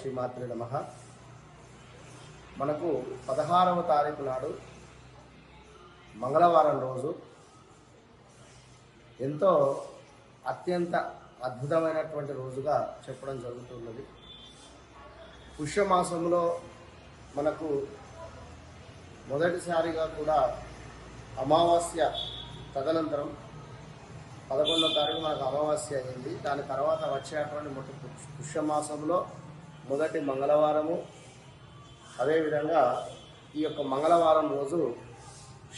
శ్రీమాత్రి నమ. మనకు పదహారవ తారీఖు నాడు మంగళవారం రోజు ఎంతో అత్యంత అద్భుతమైనటువంటి రోజుగా చెప్పడం జరుగుతున్నది. పుష్యమాసంలో మనకు మొదటిసారిగా కూడా అమావాస్య తదనంతరం పదకొండో తారీఖు మనకు అమావాస్య అయింది. దాని తర్వాత వచ్చేటువంటి మొట్ట పుష్యమాసంలో మొదటి మంగళవారము. అదేవిధంగా ఈ యొక్క మంగళవారం రోజు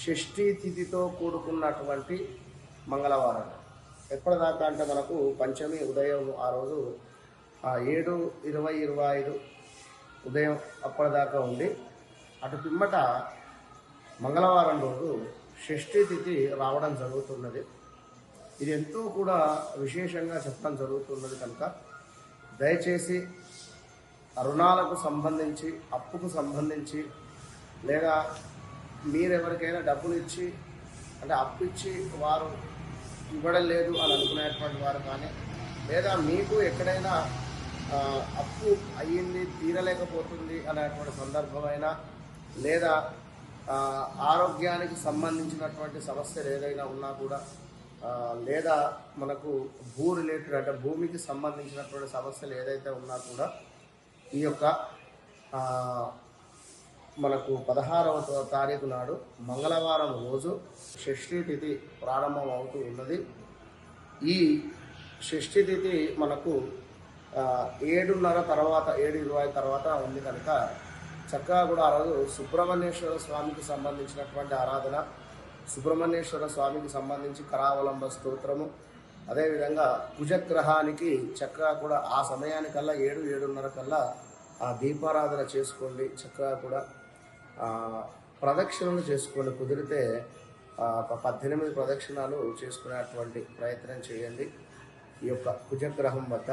షష్ఠీ తిథితో కూడుకున్నటువంటి మంగళవారం. ఎప్పటిదాకా అంటే మనకు పంచమి ఉదయం ఆ రోజు ఆ ఏడు ఇరవై ఇరవై ఐదు ఉదయం అప్పటిదాకా ఉంది అటు పిమ్మట మంగళవారం రోజు షష్ఠీ తిథి రావడం జరుగుతున్నది. ఇది ఎంతో కూడా విశేషంగా చెప్పడం జరుగుతున్నది కనుక దయచేసి రుణాలకు సంబంధించి అప్పుకు సంబంధించి లేదా మీరెవరికైనా డబ్బులు ఇచ్చి అంటే అప్పు ఇచ్చి వారు ఇవ్వడం లేదు అని అనుకునేటువంటి వారు కానీ లేదా మీకు ఎక్కడైనా అప్పు అయ్యింది తీరలేకపోతుంది అనేటువంటి సందర్భమైనా లేదా ఆరోగ్యానికి సంబంధించినటువంటి సమస్యలు ఏదైనా ఉన్నా కూడా లేదా మనకు భూ రిలేటెడ్ అంటే భూమికి సంబంధించినటువంటి సమస్యలు ఏదైతే ఉన్నా కూడా ఈ యొక్క మనకు పదహారవ తారీఖు నాడు మంగళవారం రోజు షష్ఠీ తిథి ప్రారంభం అవుతూ ఉన్నది. ఈ షష్ఠీ తిథి మనకు ఏడున్నర తర్వాత ఏడు ఇరవై తర్వాత ఉంది కనుక చక్కగా కూడా ఆ రోజు సుబ్రహ్మణ్యేశ్వర స్వామికి సంబంధించినటువంటి ఆరాధన సుబ్రహ్మణ్యేశ్వర స్వామికి సంబంధించి కరావలంబ స్తోత్రము అదేవిధంగా కుజగ్రహానికి చక్కగా కూడా ఆ సమయానికల్లా ఏడు ఏడున్నర కల్లా ఆ దీపారాధన చేసుకోండి. చక్కగా కూడా ప్రదక్షిణలు చేసుకోండి. కుదిరితే పద్దెనిమిది ప్రదక్షిణాలు చేసుకునేటువంటి ప్రయత్నం చేయండి. ఈ యొక్క కుజగ్రహం వద్ద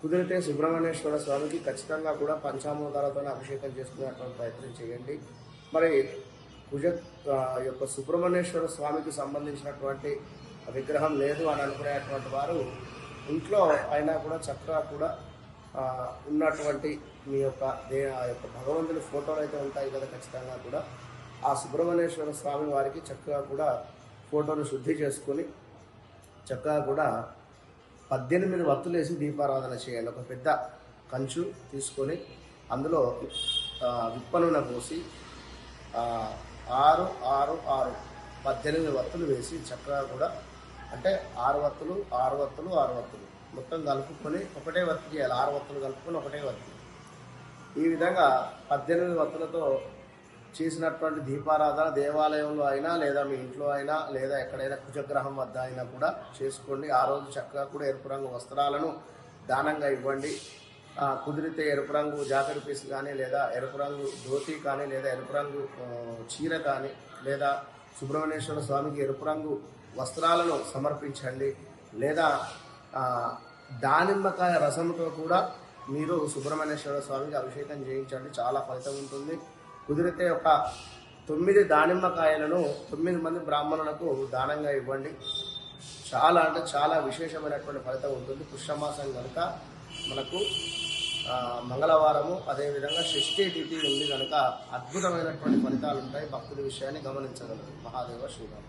కుదిరితే సుబ్రహ్మణ్యేశ్వర స్వామికి ఖచ్చితంగా కూడా పంచామోదాలతో అభిషేకం చేసుకునేటువంటి ప్రయత్నం చేయండి. మరి కుజ యొక్క సుబ్రహ్మణ్యేశ్వర స్వామికి సంబంధించినటువంటి విగ్రహం లేదు అని అనుకునేటువంటి వారు ఇంట్లో అయినా కూడా చక్కగా కూడా ఉన్నటువంటి మీ యొక్క దే ఆ యొక్క భగవంతుని ఫోటోలు అయితే ఉంటాయి కదా ఖచ్చితంగా కూడా. ఆ సుబ్రహ్మణ్యేశ్వర స్వామి వారికి చక్కగా కూడా ఫోటోను శుద్ధి చేసుకొని చక్కగా కూడా పద్దెనిమిది వత్తులు వేసి దీపారాధన చేయండి ఒక పెద్ద కంచు తీసుకొని అందులో విప్పనున పోసి ఆరు ఆరు ఆరు పద్దెనిమిది వత్తులు వేసి చక్కగా కూడా అంటే ఆరు వత్తులు ఆరు వత్తులు ఆరు వత్తులు. మొత్తం కలుపుకొని ఒకటే వత్తు చేయాలి. ఆరు వత్తులు కలుపుకొని ఒకటే వత్తు. ఈ విధంగా పద్దెనిమిది వత్తులతో చేసినటువంటి దీపారాధన దేవాలయంలో అయినా లేదా మీ ఇంట్లో అయినా లేదా ఎక్కడైనా కుజగ్రహం వద్ద అయినా కూడా చేసుకోండి. ఆ రోజు చక్కగా కూడా ఎరుపు రంగు వస్త్రాలను దానంగా ఇవ్వండి. కుదిరితే ఎరుపు రంగు జాకెట్ పీస్ కానీ లేదా ఎరుపు రంగు ధోతి కానీ లేదా ఎరుపు రంగు చీర కానీ లేదా సుబ్రహ్మణ్యేశ్వర స్వామికి ఎరుపు రంగు వస్త్రాలను సమర్పించండి. లేదా దానిమ్మకాయ రసంతో కూడా మీరు సుబ్రహ్మణ్యేశ్వర స్వామికి అభిషేకం చేయించండి. చాలా ఫలితం ఉంటుంది. కుదిరితే ఒక తొమ్మిది దానిమ్మకాయలను తొమ్మిది మంది బ్రాహ్మణులకు దానంగా ఇవ్వండి. చాలా అంటే చాలా విశేషమైనటువంటి ఫలితం ఉంటుంది. పుష్యమాసం కనుక మనకు మంగళవారము అదేవిధంగా షష్ఠీ తిథి ఉంది కనుక అద్భుతమైనటువంటి ఫలితాలు ఉంటాయి. భక్తుల విషయాన్ని గమనించగలరు. మహాదేవ శ్రీరామ్